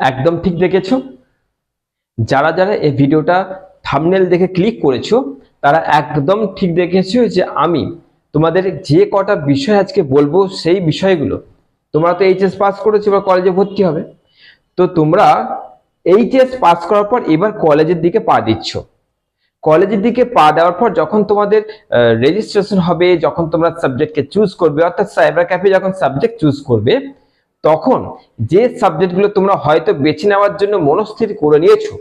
একদম ঠিক দেখেছ। যারা যারা এই ভিডিওটা থামনেল দেখে ক্লিক করেছ, তারা একদম ঠিক দেখেছ যে আমি তোমাদের যে কটা বিষয় আজকে বলব সেই বিষয়গুলো। তোমরা তো এইচএস পাস করেছ, এবার কলেজে ভর্তি হবে। তো তোমরা এইচএস পাস করার পর এবার কলেজের দিকে পা দিচ্ছ। কলেজের দিকে পা দেওয়ার পর যখন তোমাদের রেজিস্ট্রেশন হবে, যখন তোমরা সাবজেক্টকে চুজ করবে, অর্থাৎ সাইবার ক্যাফে যখন সাবজেক্ট চুজ করবে তখন যে সাবজেক্টগুলো তোমরা হয়তো বেছে নেওয়ার জন্য মনস্থির করে নিয়েছো,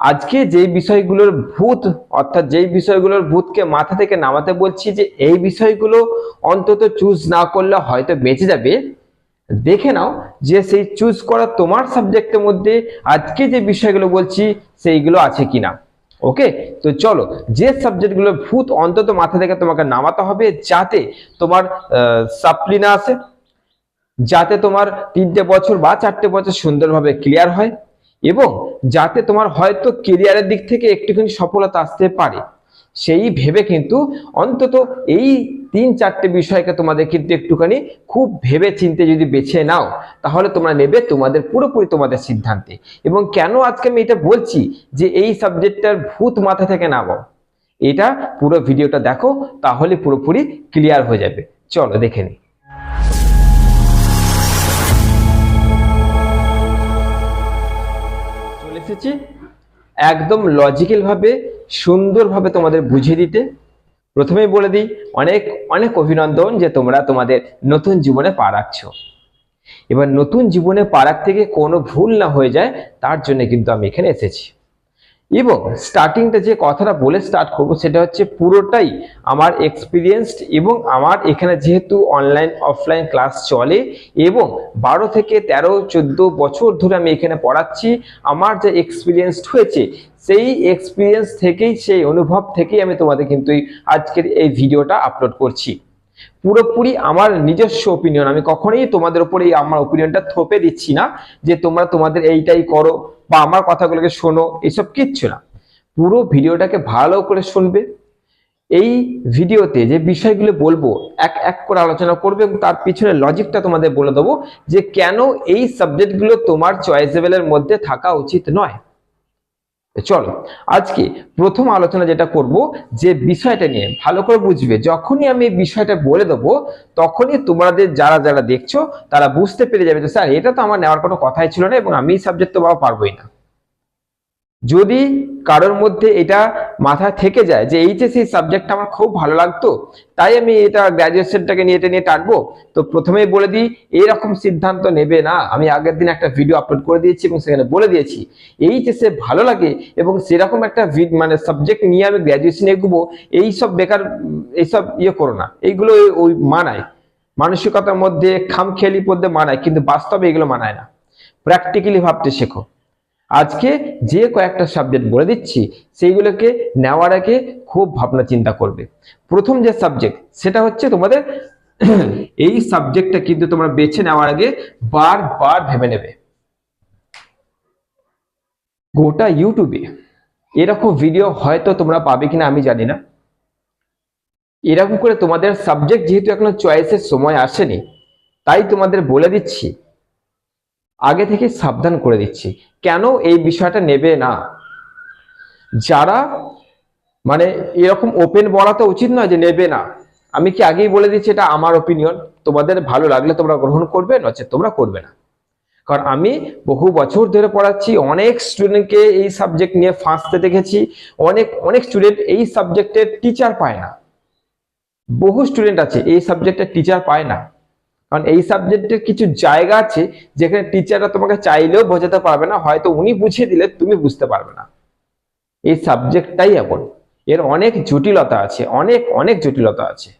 আজকে যেই বিষয়গুলোর ভূত, অর্থাৎ যেই বিষয়গুলোর ভূতকে মাথা থেকে নামাতে বলছি যে এই বিষয়গুলো অন্তত চুজ না করলে হয়তো বেঁচে যাবে, দেখে নাও যে সেই চুজ করা তোমার সাবজেক্টের মধ্যে আজকে যে বিষয়গুলো বলছি সেইগুলো আছে কিনা। ওকে? তো চলো, যে সাবজেক্টগুলো ভূত অন্তত মাথা থেকে তোমাকে নামাতে হবে যাতে তোমার সাপ্লি না আসে যাতে তোমার তিনটে বছর বা চারটে বছর সুন্দরভাবে ক্লিয়ার হয় এবং যাতে তোমার হয়তো কেরিয়ারের দিক থেকে একটুখানি সফলতা আসতে পারে। সেই ভেবে কিন্তু অন্তত এই তিন চারটে বিষয়কে তোমাদের কিন্তু একটুখানি খুব ভেবে চিনতে যদি বেছে নাও, তাহলে তোমরা নেবে তোমাদের পুরোপুরি তোমাদের সিদ্ধান্তে। এবং কেন আজকে আমি এটা বলছি যে এই সাবজেক্টটার ভূত মাথা থেকে নামাও? এটা পুরো ভিডিওটা দেখো, তাহলে পুরোপুরি ক্লিয়ার হয়ে যাবে। চলো দেখে নিই এসেছি, একদম লজিক্যালভাবে সুন্দরভাবে তোমাদের বুঝিয়ে দিতে। প্রথমেই বলে দিই, অনেক অনেক অভিনন্দন যে তোমরা তোমাদের নতুন জীবনে পা রাখছ। এবার নতুন জীবনে পা থেকে কোনো ভুল না হয়ে যায়, তার জন্য কিন্তু আমি এখানে এসেছি। এবং স্টার্টিংটা যে কথাটা বলে স্টার্ট করব সেটা হচ্ছে পুরোটাই আমার এক্সপিরিয়েন্সড এবং আমার এখানে যেহেতু অনলাইন অফলাইন ক্লাস চলে এবং বারো থেকে তেরো, চোদ্দ বছর ধরে আমি এখানে পড়াচ্ছি, আমার যে এক্সপিরিয়েন্সড হয়েছে, সেই এক্সপিরিয়েন্স থেকেই, সেই অনুভব থেকেই আমি তোমাদের কিন্তু আজকের এই ভিডিওটা আপলোড করছি। পুরোপুরি আমার নিজস্ব ওপিনিয়ন আমি কখনোই তোমাদের উপরে আমার ওপিনিয়নটা থোপে দিচ্ছি না যে তোমরা তোমাদের এইটাই করো। বা আমার কথাগুলোকে শোনো, এসব কিচ্ছু না। পুরো ভিডিওটাকে ভালো করে শুনবে। এই ভিডিওতে যে বিষয়গুলো বলব, এক এক করে আলোচনা করবে এবং তার পিছনে লজিকটা তোমাদের বলে দেবো যে কেন এই সাবজেক্টগুলো তোমার চয়েসেবেলের মধ্যে থাকা উচিত নয়। চলো, আজকে প্রথম আলোচনা যেটা করব, যে বিষয়টা নিয়ে। ভালো করে বুঝবে, যখনই আমি বিষয়টা বলে দেবো, তখনই তোমাদের যারা যারা দেখছ, তারা বুঝতে পেরে যাবে যে, স্যার, এটা তো আমার নেওয়ার কোনো কথাই ছিল না এবং আমি সাবজেক্ট তো বাবা পারবোই না। যদি কারোর মধ্যে এটা মাথায় থেকে যায় যে এইচএসসি সাবজেক্টটা আমার খুব ভালো লাগতো, তাই আমি এটা গ্র্যাজুয়েশনটাকে নিয়ে এটা নিয়ে টানবো, তো প্রথমেই বলে দিই, এরকম সিদ্ধান্ত নেবে না। আমি আগের দিন একটা ভিডিও আপলোড করে দিয়েছি এবং সেখানে বলে দিয়েছি এইচএসএ ভালো লাগে এবং সেরকম একটা মানে সাবজেক্ট নিয়ে আমি গ্র্যাজুয়েশন এগোবো এইসব বেকার এইসব ইয়ে করো না। এইগুলো ওই মানায়। মানসিকতার মধ্যে খামখেয়ালি মধ্যে মানায়, কিন্তু বাস্তবে এগুলো মানায় না। প্র্যাকটিক্যালি ভাবতে শেখো। আজকে যে কয়েকটা সাবজেক্ট বলে দিচ্ছি, সেইগুলোকে নেওয়ার আগে খুব ভাবনা চিন্তা করবে। প্রথম যে সাবজেক্ট সেটা হচ্ছে তোমাদের এই সাবজেক্টটা কিন্তু তোমরা বেছে নেওয়ার আগে বারবার ভেবে নেবে। গোটা ইউটিউবে এরকম ভিডিও হয়তো তোমরা পাবে কিনা আমি জানি না। এরকম করে তোমাদের সাবজেক্ট যেহেতু এখনও চয়েসের সময় আসেনি, তাই তোমাদের বলে দিচ্ছি আগে থেকে সাবধান করে দিচ্ছি। কেন এই বিষয়টা নেবে না? যারা মানে এরকম ওপেন বলা তো উচিত নয় যে নেবে না। আমি কি আগেই বলে দিচ্ছি এটা আমার ওপিনিয়ন তোমাদের ভালো লাগলে তোমরা গ্রহণ করবে, নচেত তোমরা করবে না। কারণ আমি বহু বছর ধরে পড়াচ্ছি, অনেক স্টুডেন্টকে এই সাবজেক্ট নিয়ে ফাঁসতে দেখেছি, অনেক অনেক স্টুডেন্ট এই সাবজেক্টের টিচার পায় না। বহু স্টুডেন্ট আছে, এই সাবজেক্টের টিচার পায় না। কারণ এই সাবজেক্টের কিছু জায়গা আছে যেখানে টিচাররা তোমাকে চাইলেও বোঝাতে পারবে না, হয়তো উনি বুঝিয়ে দিলে তুমি বুঝতে পারবে না। এই সাবজেক্টটাই এমন। এর অনেক জটিলতা আছে, অনেক অনেক জটিলতা আছে।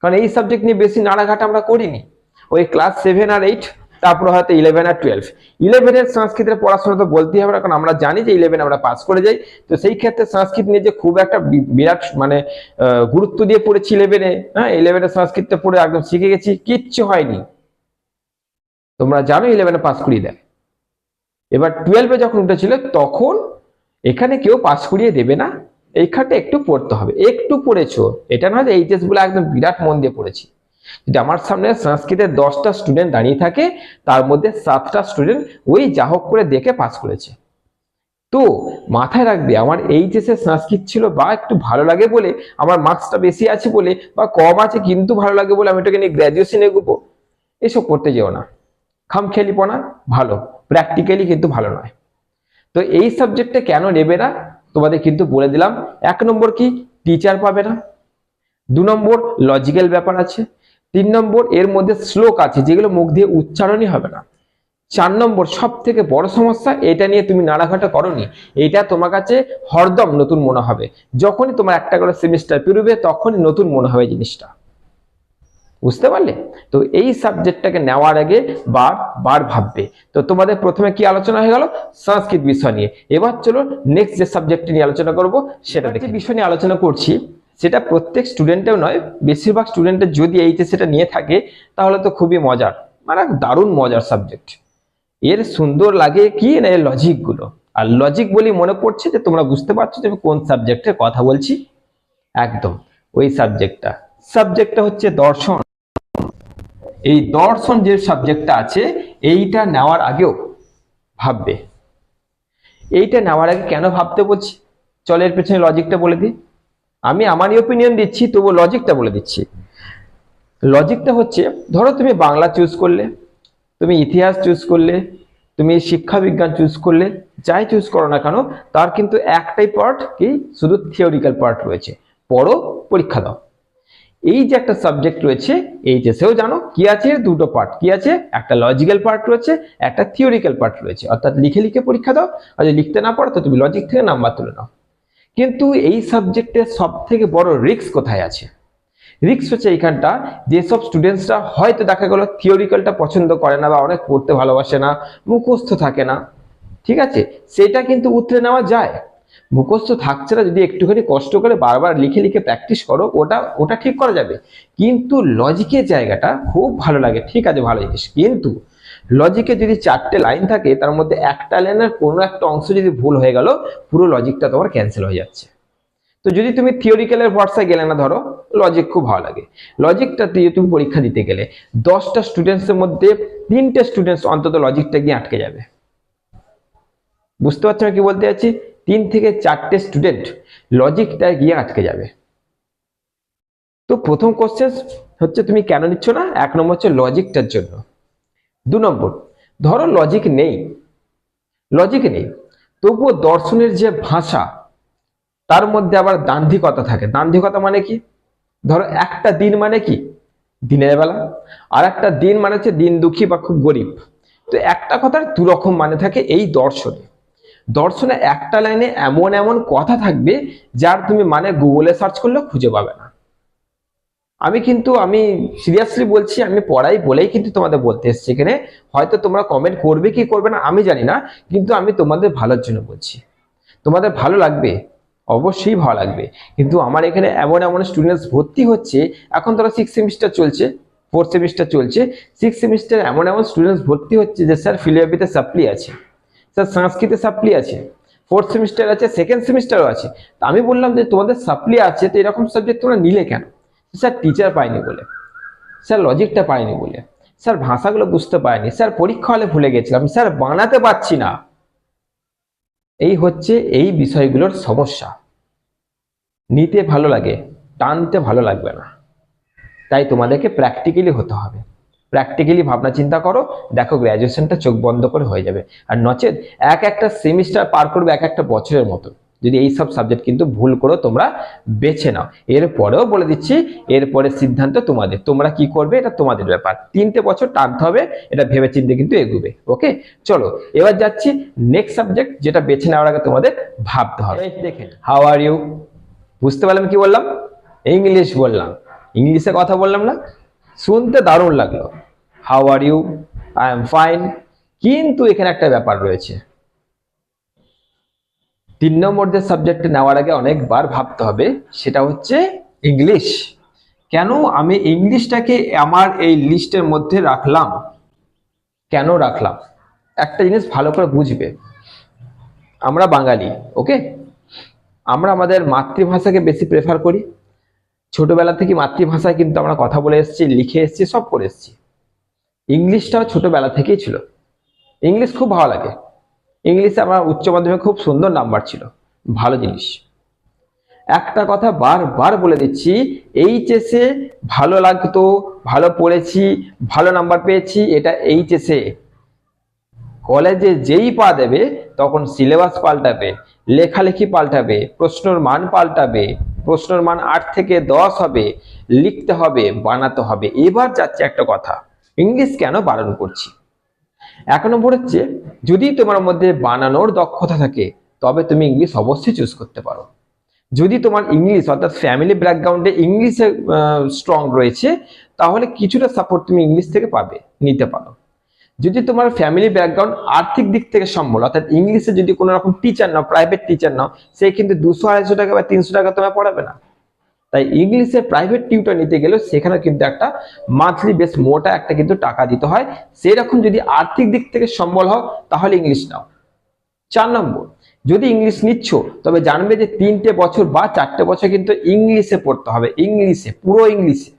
কারণ এই সাবজেক্ট নিয়ে বেশি নাড়াঘাট আমরা করিনি। ওই ক্লাস সেভেন আর এইট তারপরে হয়তো ইলেভেন আর টুয়েলভ ইলেভেনের সংস্কৃতের পড়াশোনা তো বলতেই হবে কারণ আমরা জানি যে ইলেভেন আমরা পাস করে যাই। তো সেই ক্ষেত্রে সংস্কৃত নিয়ে যে খুব একটা বিরাট মানে গুরুত্ব দিয়ে পড়েছি ইলেভেনে হ্যাঁ? ইলেভেনের সংস্কৃতটা পড়ে একদম শিখে গেছি, কিচ্ছু হয়নি। তোমরা জানো ইলেভেনে পাস করিয়ে দেয়। এবার টুয়েলভে যখন উঠেছিল, তখন এখানে কেউ পাস করিয়ে দেবে না। এইখানটা একটু পড়তে হবে। একটু পড়েছো, এটা নয় যে এইচএস বলে একদম বিরাট মন দিয়ে পড়েছি। যদি আমার সামনে সংস্কৃতের দশটা স্টুডেন্ট দাঁড়িয়ে থাকে, তার মধ্যে সাতটা স্টুডেন্ট ওই যা হোক করে দেখে পাস করেছে। তো মাথায় রাখবে, আমার এইচএসএ সংস্কৃত ছিল বা একটু ভালো লাগে বলে, আমার মার্কসটা বেশি আছে বলে বা কম আছে কিন্তু ভালো লাগে বলে আমি এটাকে নিয়ে গ্র্যাজুয়েশনে এগোবো, এসব করতে যেও না। খামখেয়ালিপনা, ভালো। প্র্যাকটিক্যালি কিন্তু ভালো নয়। তো এই সাবজেক্টে কেন নেবে না? তোমাদের কিন্তু বলে দিলাম, এক নম্বর কি? টিচার পাবে না। দু নম্বর লজিক্যাল ব্যাপার আছে। তিন নম্বর এর মধ্যে শ্লোক আছে যেগুলো মুখ দিয়ে উচ্চারণই হবে না। চার নম্বর সব থেকে বড় সমস্যা এটা নিয়ে তুমি নাড়াঘাটা করনি এটা তোমার কাছে হরদম নতুন মনে হবে। যখনই তোমার একটা করে সেমিস্টার পেরোবে তখনই নতুন মনে হবে জিনিসটা। বুঝতে পারলে? তো এই সাবজেক্টটাকে নেওয়ার আগে বার বার ভাববে। তো তোমাদের প্রথমে কি আলোচনা হয়ে গেল? সংস্কৃত বিষয় নিয়ে। এবার চলো নেক্সট যে সাবজেক্ট নিয়ে আলোচনা করব সেটা বিষয় নিয়ে আলোচনা করছি সেটা প্রত্যেক স্টুডেন্টেও নয়, বেশিরভাগ স্টুডেন্টের যদি এইচএস সেটা নিয়ে থাকে, তাহলে তো খুবই মজার। মানে দারুণ মজার সাবজেক্ট এর সুন্দর লাগে কি না এর লজিকগুলো আর লজিক বলি মনে পড়ছে যে তোমরা বুঝতে পারছ যে আমি কোন সাবজেক্টের কথা বলছি? একদম, ওই সাবজেক্টটা সাবজেক্টটা হচ্ছে দর্শন। এই দর্শন যে সাবজেক্টটা আছে, এইটা নেওয়ার আগেও ভাববে। এইটা নেওয়ার আগে কেন ভাবতে বলছি? চলো এর পেছনে লজিকটা বলে দিই। আমি আমারই ওপিনিয়ন দিচ্ছি তবু লজিকটা বলে দিচ্ছি। লজিকটা হচ্ছে, ধরো তুমি বাংলা চুজ করলে, তুমি ইতিহাস চুজ করলে, তুমি শিক্ষা বিজ্ঞান চুজ করলে, যাই চুজ করো না কেন, তার কিন্তু একটাই পার্ট কি, শুধু থিওরিক্যাল পার্ট রয়েছে। পড়ো, পরীক্ষা দাও। এই যে একটা সাবজেক্ট রয়েছে এইচএসেও জানো, কি আছে? দুটো পার্ট কি আছে? একটা লজিক্যাল পার্ট রয়েছে, একটা থিওরিক্যাল পার্ট রয়েছে। অর্থাৎ লিখে লিখে পরীক্ষা দাও, আর যদি লিখতে না পারো, তো তুমি লজিক থেকে নাম্বার তুলে নাও। কিন্তু এই সাবজেক্টের সব থেকে বড় রিস্ক কোথায় আছে? রিস্ক হচ্ছে এইখানটা, যেসব স্টুডেন্টসরা হয়তো দেখা গেল থিওরিক্যালটা পছন্দ করে না বা অনেক পড়তে ভালোবাসে না, মুখস্থ থাকে না, ঠিক আছে? সেটা কিন্তু উতরে নেওয়া যায়। মুখস্থ থাকছে না, যদি একটুখানি কষ্ট করে বারবার লিখে লিখে প্র্যাকটিস করো, ওটা ওটা ঠিক করা যাবে। কিন্তু লজিকের জায়গাটা খুব ভালো লাগে, ঠিক আছে, ভালো জিনিস। কিন্তু লজিকে যদি চারটে লাইন থাকে, তার মধ্যে একটা লাইনের কোনো একটা অংশ যদি ভুল হয়ে গেল, পুরো লজিকটা তোমার ক্যান্সেল হয়ে যাচ্ছে। তো যদি তুমি থিওরিক্যালের ভরসায় গেলে না ধরো লজিক খুব ভালো লাগে। লজিকটা দিয়ে তুমি পরীক্ষা দিতে গেলে, দশটা স্টুডেন্টসের মধ্যে তিনটে স্টুডেন্টস অন্তত লজিকটা গিয়ে আটকে যাবে। বুঝতে পারছ আমি কি বলতে চাচ্ছি তিন থেকে চারটে স্টুডেন্ট লজিকটা গিয়ে আটকে যাবে। তো প্রথম কোশ্চেন হচ্ছে, তুমি কেন নিচ্ছ না? এক নম্বর হচ্ছে লজিকটার জন্য। দু নম্বর, ধরো লজিক নেই। লজিক নেই। তবুও দর্শনের যে ভাষা, তার মধ্যে আবার দান্ধিকতা থাকে। দান্ধিকতা মানে কি? ধরো একটা দিন মানে কি? দিনের বেলা। আর একটা দিন মানে হচ্ছে দিন দুঃখী বা খুব গরিব। তো একটা কথার দু রকম মানে থাকে এই দর্শনে। দর্শনে একটা লাইনে এমন এমন কথা থাকবে, যার তুমি মানে গুগলে সার্চ করলেও খুঁজে পাবে না। আমি কিন্তু, আমি সিরিয়াসলি বলছি, আমি পড়াই বলেই কিন্তু তোমাদের বলতে এসছি এখানে। হয়তো তোমরা কমেন্ট করবে কি করবে না, আমি জানি না, কিন্তু আমি তোমাদের ভালোর জন্য বলছি। তোমাদের ভালো লাগবে? অবশ্যই ভালো লাগবে। কিন্তু আমার এখানে এমন এমন স্টুডেন্টস ভর্তি হচ্ছে, এখন ধরো সিক্স সেমিস্টার চলছে ফোর্থ সেমিস্টার চলছে সিক্স সেমিস্টার এমন এমন স্টুডেন্টস ভর্তি হচ্ছে যে স্যার ফিলিওপিতে সাপ্লি আছে স্যার সংস্কৃতে সাপ্লি আছে ফোর্থ সেমিস্টার আছে সেকেন্ড সেমিস্টারও আছে। তা আমি বললাম যে তোমাদের সাপ্লি আছে, তো এরকম সাবজেক্ট তোমরা নিলে কেন? স্যার টিচার পায়নি বলে। স্যার লজিকটা পায়নি বলে। স্যার ভাষাগুলো বুঝতে পারিনি স্যার পরীক্ষা হলে ভুলে গেছিলাম। স্যার বানাতে পারছি না। এই হচ্ছে এই বিষয়গুলোর সমস্যা। নিতে ভালো লাগে, টানতে ভালো লাগবে না। তাই তোমাদেরকে প্র্যাকটিক্যালি হতে হবে। প্র্যাকটিক্যালি ভাবনা চিন্তা করো, দেখো গ্র্যাজুয়েশনটা চোখ বন্ধ করে হয়ে যাবে। আর নচেত এক একটা সেমিস্টার পার করবে এক একটা বছরের মতো যদি এই সব সাবজেক্ট কিন্তু ভুল করো তোমরা বেছে নাও। এরপরেও বলে দিচ্ছি এরপরে সিদ্ধান্ত তোমাদের। তোমরা কি করবে এটা তোমাদের ব্যাপার। তিনটে বছর টানতে হবে এটা ভেবে চিন্তে কিন্তু এগুবে। ওকে? চলো এবার যাচ্ছি নেক্সট সাবজেক্ট যেটা বেছে নেওয়ার আগে তোমাদের ভাবতে হবে। দেখেন। হাউ আর ইউ বুঝতে পারলাম কি বললাম? ইংলিশ বললাম। ইংলিশে কথা বললাম না শুনতে দারুণ লাগল। How are you I am fine কিন্তু এখানে একটা ব্যাপার রয়েছে। তিন নম্বর যে সাবজেক্ট নেওয়ার আগে অনেকবার ভাবতে হবে, সেটা হচ্ছে ইংলিশ কেন আমি ইংলিশটাকে আমার এই লিস্টের মধ্যে রাখলাম? কেন রাখলাম? একটা জিনিস ভালো করে বুঝবে। আমরা বাঙালি ওকে আমরা আমাদের মাতৃভাষাকে বেশি প্রেফার করি। ছোটবেলা থেকে মাতৃভাষায় কিন্তু আমরা কথা বলে এসেছি, লিখে এসেছি, সব করে এসেছি। ইংলিশটাও ছোটবেলা থেকেই ছিল। ইংলিশ খুব ভালো লাগে। ইংলিশে আমার উচ্চ মাধ্যমিক খুব সুন্দর নাম্বার ছিল। ভালো জিনিস। একটা কথা বারবার বলে দিচ্ছি, এইচএসে ভালো লাগতো, ভালো পড়েছি, ভালো নাম্বার পেয়েছি, এটা এইচএসে কলেজে যেই পা দেবে, তখন সিলেবাস পাল্টাবে, লেখালেখি পাল্টাবে, প্রশ্নর মান পাল্টাবে, প্রশ্নর মান আট থেকে দশ হবে, লিখতে হবে, বানাতে হবে। এবার যাচ্ছে একটা কথা, ইংলিশ কেন বারণ করছি? এক নম্বর হচ্ছে, যদি তোমার মধ্যে বানানোর দক্ষতা থাকে, তবে তুমি ইংলিশ অবশ্যই চুজ করতে পারো। যদি তোমার ইংলিশ, অর্থাৎ ফ্যামিলি ব্যাকগ্রাউন্ডে ইংলিশে স্ট্রং রয়েছে, তাহলে কিছুটা সাপোর্ট তুমি ইংলিশ থেকে পাবে, নিতে পারো। যদি তোমার ফ্যামিলি ব্যাকগ্রাউন্ড আর্থিক দিক থেকে সম্বল, অর্থাৎ ইংলিশে যদি কোনো রকম টিচার নাও প্রাইভেট টিচার নাও, সে কিন্তু দুশো, আড়াইশো টাকা বা তিনশো টাকা তোমায় পড়াবে না। তাই ইংলিশে প্রাইভেট টিউটর নিতে গেলেও সেখানে কিন্তু একটা মান্থলি বেশ মোটা একটা কিন্তু টাকা দিতে হয়। সেরকম যদি আর্থিক দিক থেকে সম্বল হও, তাহলে ইংলিশ নাও। চার নম্বর, যদি ইংলিশ নিচ্ছ, তবে জানবে যে তিনটে বছর বা চারটে বছর কিন্তু ইংলিশে পড়তে হবে। ইংলিশে, পুরো ইংলিশে।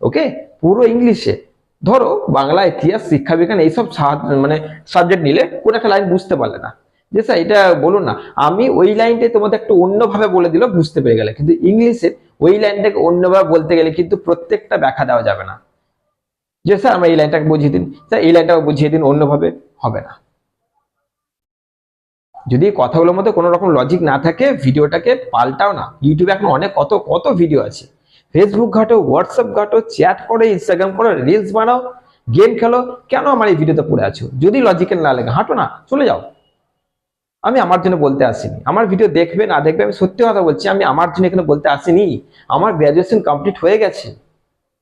ওকে? পুরো ইংলিশে। ধরো, বাংলা, ইতিহাস, শিক্ষা, বিজ্ঞান, এইসব মানে সাবজেক্ট নিলে কোনো একটা লাইন বুঝতে পারলে না। যে স্যার, এটা বলুন না। আমি ওই লাইনটাই তোমাদের একটু অন্যভাবে বলে দিল বুঝতে পেরে গেলে। কিন্তু ইংলিশে ওই লাইনটাকে অন্যভাবে বলতে গেলে কিন্তু প্রত্যেকটা ব্যাখ্যা দেওয়া যাবে না। যে স্যার আমরা এই লাইনটাকে বুঝিয়ে দিন স্যার এই লাইনটাকে বুঝিয়ে দিন, অন্যভাবে হবে না। যদি কথাগুলোর মধ্যে কোনো রকম লজিক না থাকে, ভিডিওটাকে পাল্টাও না। ইউটিউবে এখন অনেক, কত কত ভিডিও আছে। ফেসবুক ঘাটো হোয়াটসঅ্যাপ ঘাটো চ্যাট করো ইনস্টাগ্রাম করো রিলস বানাও গেম খেলো, কেন আমার এই ভিডিওতে পড়ে আছো? যদি লজিক্যাল না লাগে, হাঁটো না, চলে যাও। আমি আমার জন্য বলতে আসিনি। আমার ভিডিও দেখবে, না দেখবে, আমি সত্যি কথা বলছি, আমি আমার জন্য এখানে বলতে আসিনি। আমার গ্র্যাজুয়েশন কমপ্লিট হয়ে গেছে।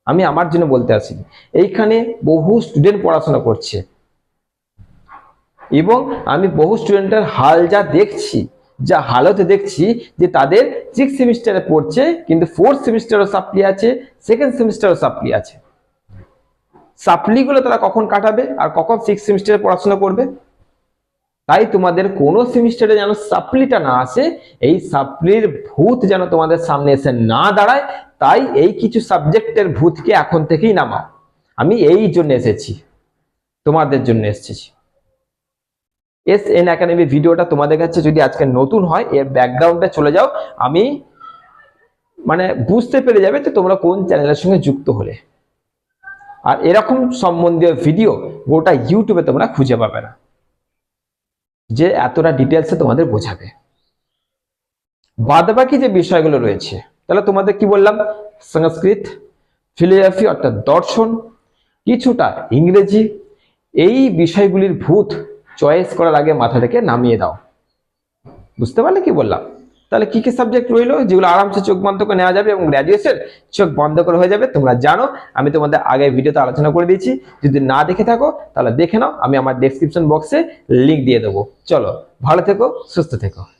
আমি আমার জন্য বলতে আসিনি। এইখানে বহু স্টুডেন্ট পড়াশোনা করছে। এবং আমি বহু স্টুডেন্টের হাল যা দেখছি, যা হালতে দেখছি, যে তাদের সিক্স সেমিস্টারে পড়ছে, কিন্তু ফোর্থ সেমিস্টারও সাপ্লি আছে সেকেন্ড সেমিস্টারও সাপ্লি আছে। সাপ্লিগুলো তারা কখন কাটাবে, আর কখন সিক্স সেমিস্টারে পড়াশোনা করবে? তাই তোমাদের কোনো সেমিস্টারে যেন সাপ্লিটা না আসে, এই সাপ্লির ভূত যেন তোমাদের সামনে এসে না দাঁড়ায়, তাই এই কিছু সাবজেক্টের ভূতকে এখন থেকেই নামাও। আমি এই জন্য এসেছি, তোমাদের জন্য এসেছি। এস এন একাডেমি ভিডিওটা তোমাদের কাছে যদি আজকে নতুন হয়, এর ব্যাকগ্রাউন্ডে চলে যাও, আমি মানে বুঝতে পেরে যাবে যে তোমরা কোন চ্যানেলের সঙ্গে যুক্ত হলে। আর এরকম সম্বন্ধীয় ভিডিও গোটা ইউটিউবে তোমরা খুঁজে পাবে না। যে এতটা ডিটেলসে তোমাদের বোঝাবে। বাদ বাকি যে বিষয়গুলো রয়েছে, তাহলে তোমাদের কি বললাম? সংস্কৃত ফিলোসফি অর্থাৎ দর্শন, কিছুটা ইংরেজি, এই বিষয়গুলির ভূত চয়েস করার আগে মাথা থেকে নামিয়ে দাও। বুঝতে পারলে কি বললাম? তাহলে কি কি সাবজেক্ট রইল? যেগুলো আরামসে চোখ বন্ধ করে নেওয়া যাবে এবং গ্র্যাজুয়েশন চোখ বন্ধ করে হয়ে যাবে, তোমরা জানো। আমি তোমাদের আগে ভিডিওতে আলোচনা করে দিয়েছি। যদি না দেখে থাকো, তাহলে দেখে নাও। আমি আমার ডেসক্রিপশন বক্সে লিংক দিয়ে দেবো। চলো, ভালো থেকো, সুস্থ থেকো।